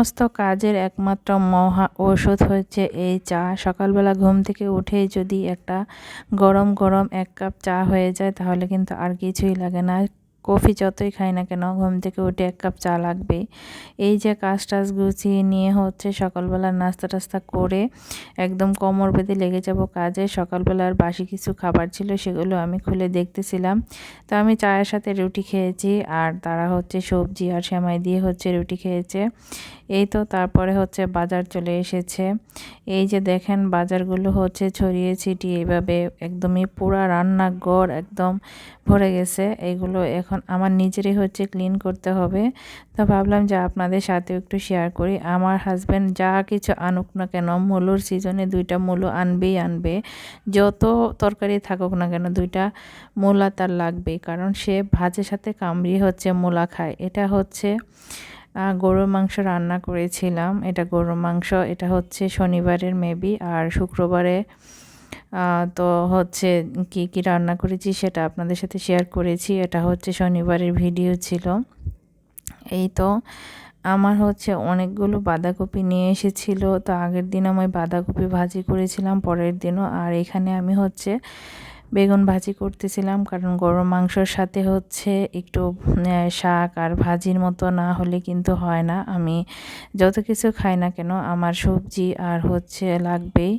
সমস্ত কাজের একমাত্র মহা ঔষধ হচ্ছে এই চা। সকালবেলা ঘুম থেকে উঠেই যদি একটা গরম গরম এক কাপ চা হয়ে যায়, তাহলে কিন্তু আর কিছুই লাগে না। কফি যতই খাই না কেন, ঘুম থেকে উঠে এক কাপ চা লাগবে এই যে কাজ টাজ গুছিয়ে নিয়ে হচ্ছে সকালবেলা নাস্তা টাস্তা করে একদম কোমর বেঁধে লেগে যাব কাজে। সকালবেলার বাসি কিছু খাবার ছিল সেগুলো আমি খুলে দেখতেছিলাম। তো আমি চায়ের সাথে রুটি খেয়েছি, আর তারা হচ্ছে সবজি আর সেমাই দিয়ে হচ্ছে রুটি খেয়েছে। এই তো তারপরে হচ্ছে বাজার চলে এসেছে। এই যে দেখেন বাজারগুলো হচ্ছে ছড়িয়ে ছিটিয়ে এইভাবে একদমই পুরা রান্নাঘর একদম ভরে গেছে। এইগুলো এখন আমার নিজেরই হচ্ছে ক্লিন করতে হবে। তো ভাবলাম যে আপনাদের সাথেও একটু শেয়ার করি। আমার হাজব্যান্ড যা কিছু আনুক না কেন, মূলোর সিজনে দুইটা মূলো আনবেই আনবে। যত তরকারি থাকুক না কেন, দুইটা মূলা তার লাগবেই। কারণ সে ভাজের সাথে কামড়ি হচ্ছে মূলা খায়। এটা হচ্ছে গরুর মাংস রান্না করেছিলাম। এটা গরুর মাংস, এটা হচ্ছে শনিবারের মেবি আর শুক্রবারে তো হচ্ছে কি কি রান্না করেছি সেটা আপনাদের সাথে শেয়ার করেছি। এটা হচ্ছে শনিবারের ভিডিও ছিল। এই তো, আমার হচ্ছে অনেকগুলো বাঁধাকপি নিয়ে এসেছিল। তো আগের দিন আমি বাঁধাকপি ভাজি করেছিলাম, পরের দিনও। আর এখানে আমি হচ্ছে বেগুন ভাজি করতেছিলাম, কারণ গরম মাংসর সাথে হচ্ছে একটু শাক আর ভাজির মতো না হলে কিন্তু হয় না। আমি যত কিছু খাই না কেন আমার সবজি আর হচ্ছে লাগবেই।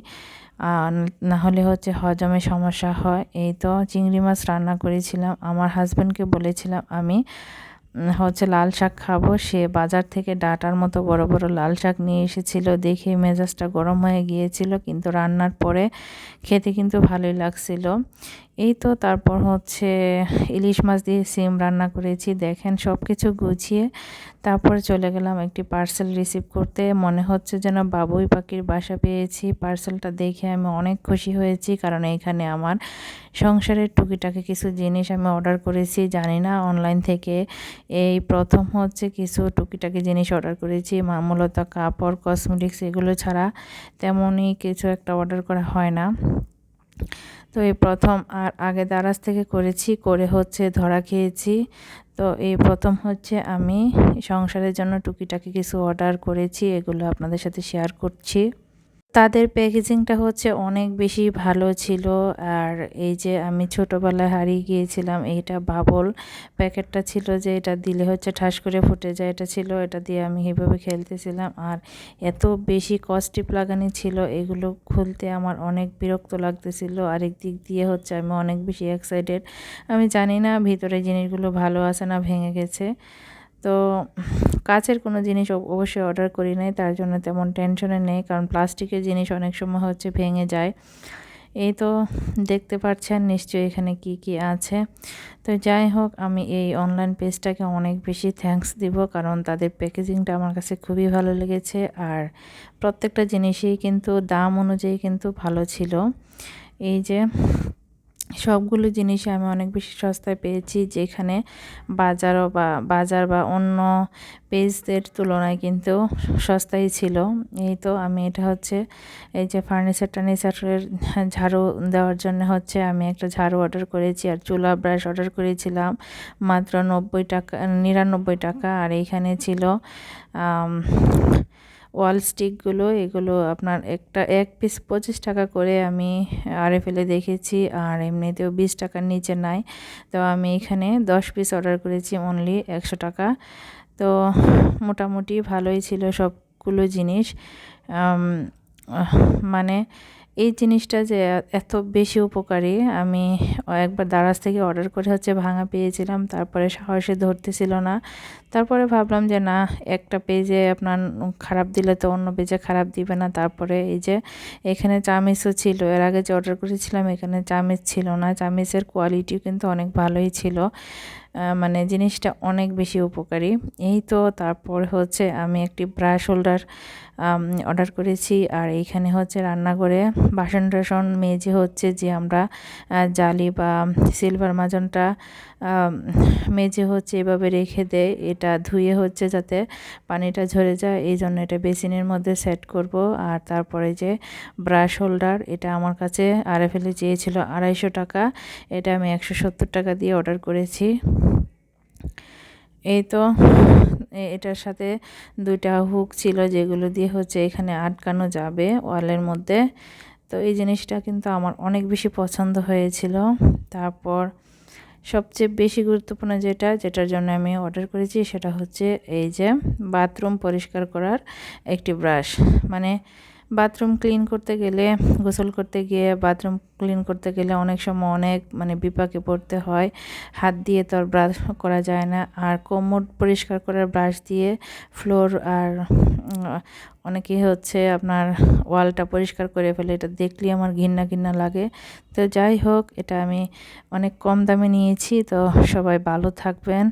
না হলে হচ্ছে হজমে সমস্যা হয়। এই তো চিংড়ি মাছ রান্না করেছিলাম। আমার হাজব্যান্ডকে বলেছিলাম আমি হচ্ছে লাল শাক খাব। সে বাজার থেকে ডাটার মতো বড় বড় লাল শাক নিয়ে এসেছিল। দেখে মেজাজটা গরম হয়ে গিয়েছিল, কিন্তু রান্নার পরে খেতে কিন্তু ভালোই লাগছিল। এই তো তারপর হচ্ছে ইলিশ মাছ দিয়ে সিম রান্না করেছি। দেখেন সব কিছু গুছিয়ে তারপর চলে গেলাম একটি পার্সেল রিসিভ করতে। মনে হচ্ছে যেন বাবুই পাখির বাসা পেয়েছি। পার্সেলটা দেখে আমি অনেক খুশি হয়েছি, কারণ এখানে আমার সংসারের টুকিটাকি কিছু জিনিস আমি অর্ডার করেছি। জানি না অনলাইন থেকে এই প্রথম হচ্ছে কিছু টুকিটাকি জিনিস অর্ডার করেছি। মূলত কাপড় কসমেটিক্স এগুলো ছাড়া তেমনই কিছু একটা অর্ডার করা হয় না। তো এই প্রথম আর আগে দারাজ থেকে করেছি, করে হচ্ছে ধরা খেয়েছি। তো এই প্রথম হচ্ছে আমি সংসারের জন্য টুকিটাকি কিছু অর্ডার করেছি, এগুলো আপনাদের সাথে শেয়ার করছি। তাদের প্যাকেজিংটা হচ্ছে অনেক বেশি ভালো ছিল। আর এই যে আমি ছোটোবেলায় হারিয়ে গিয়েছিলাম এইটা বাবল প্যাকেটটা ছিল যে এটা দিলে হচ্ছে ঠাস করে ফুটে যায়, এটা ছিল, এটা দিয়ে আমি এভাবে খেলতেছিলাম। আর এত বেশি কস্টিপ লাগানি ছিল, এগুলো খুলতে আমার অনেক বিরক্ত লাগতেছিল। আরেক দিক দিয়ে হচ্ছে আমি অনেক বেশি এক্সাইটেড আমি জানি না ভিতরে জিনিসগুলো ভালো আছে না ভেঙে গেছে। তো কাচের কোনো জিনিস অবশ্যই অর্ডার করি নাই, তার জন্য তেমন টেনশনে নেই, কারণ প্লাস্টিকের জিনিস অনেক সময় হচ্ছে ভেঙে যায়। এই তো দেখতে পাচ্ছেন নিশ্চয়ই এখানে কি কি আছে। তো যাই হোক, আমি এই অনলাইন পেজটাকে অনেক বেশি থ্যাংকস দিব, কারণ তাদের প্যাকেজিংটা আমার কাছে খুবই ভালো লেগেছে, আর প্রত্যেকটা জিনিসই কিন্তু দাম অনুযায়ী কিন্তু ভালো ছিল। এই যে সবগুলো জিনিসই আমি অনেক বেশি সস্তায় পেয়েছি যেখানে বাজারও বা, বাজার বা অন্য পেজদের তুলনায় কিন্তু সস্তাই ছিল। এই তো আমি এটা হচ্ছে, এই যে ফার্নিচার টার্নিচারের ঝাড়ু দেওয়ার জন্য হচ্ছে আমি একটা ঝাড়ু অর্ডার করেছি আর চুলা ব্রাশ অর্ডার করেছিলাম মাত্র নব্বই টাকা, নিরানব্বই টাকা আর এইখানে ছিল ওয়াল স্টিকগুলো, এগুলো আপনার একটা এক পিস পঁচিশ টাকা করে আমি আরে ফেলে দেখেছি আর এমনিতেও বিশ টাকার নিচে নাই। তো আমি এখানে দশ পিস অর্ডার করেছি অনলি একশো টাকা। তো মোটামুটি ভালোই ছিল সবগুলো জিনিস। মানে এই জিনিসটা যে এত বেশি উপকারী, আমি একবার দারাজ থেকে অর্ডার করে হচ্ছে ভাঙা পেয়েছিলাম, তারপরে সাহসে ধরতেছিল না। তারপরে ভাবলাম যে, না, একটা পেজে আপনার খারাপ দিলে তো অন্য পেজে খারাপ দিবে না। তারপরে এই যে এখানে চামিচও ছিল, এর আগে যে অর্ডার করেছিলাম, এখানে চামিচ ছিল না। চামিচের কোয়ালিটিও কিন্তু অনেক ভালোই ছিল। মানে জিনিসটা অনেক বেশি উপকারী। এই তো তারপর হচ্ছে আমি একটি ব্রাশ হোল্ডার অর্ডার করেছি। আর এইখানে হচ্ছে রান্নাঘরে বাসন টাসন মেজে হচ্ছে যে আমরা জালি বা সিলভার মাজনটা মেজে হচ্ছে এভাবে রেখে দেয় এটা ধুয়ে হচ্ছে যাতে পানিটা ঝরে যায়। এই জন্য এটা বেসিনের মধ্যে সেট করব। আর তারপরে যে ব্রাশ হোল্ডার এটা আমার কাছে আরএফএলে চেয়েছিল আড়াইশো টাকা। এটা আমি একশো সত্তর টাকা দিয়ে অর্ডার করেছি। এই তো এটার সাথে দুইটা হুক ছিল যেগুলো দিয়ে হচ্ছে এখানে আটকানো যাবে ওয়ালের মধ্যে। তো এই জিনিসটা কিন্তু আমার অনেক বেশি পছন্দ হয়েছিল। তারপর সবচেয়ে বেশি গুরুত্বপূর্ণ যেটা, যেটার জন্য আমি অর্ডার করেছি সেটা হচ্ছে এই যে বাথরুম পরিষ্কার করার একটি ব্রাশ। মানে বাথরুম ক্লিন করতে গেলে, গোসল করতে গিয়ে বাথরুম ক্লিন করতে গেলে অনেক সময় অনেক মানে বিপাকে পড়তে হয়। হাত দিয়ে তো আর ব্রাশ করা যায় না। আর কোমর পরিষ্কার করার ব্রাশ দিয়ে ফ্লোর আর অনেকেই হচ্ছে আপনার ওয়ালটা পরিষ্কার করে ফেলে। এটা দেখলেই আমার ঘৃণা ঘৃণা লাগে। তো যাই হোক, এটা আমি অনেক কম দামে নিয়েছি। তো সবাই ভালো থাকবেন।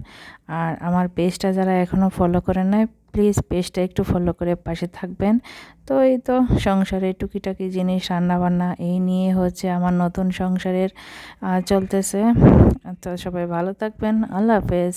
আর আমার পেজটা যারা এখনও ফলো করে নাই প্লিজ পেজটা একটু ফলো করে পাশে থাকবেন। তো এই তো সংসারে টুকিটাকি জিনিস, রান্নাবান্না, এই নিয়ে হচ্ছে আমার নতুন সংসারের চলতেছে। তো সবাই ভালো থাকবেন। আল্লাহ হাফেজ।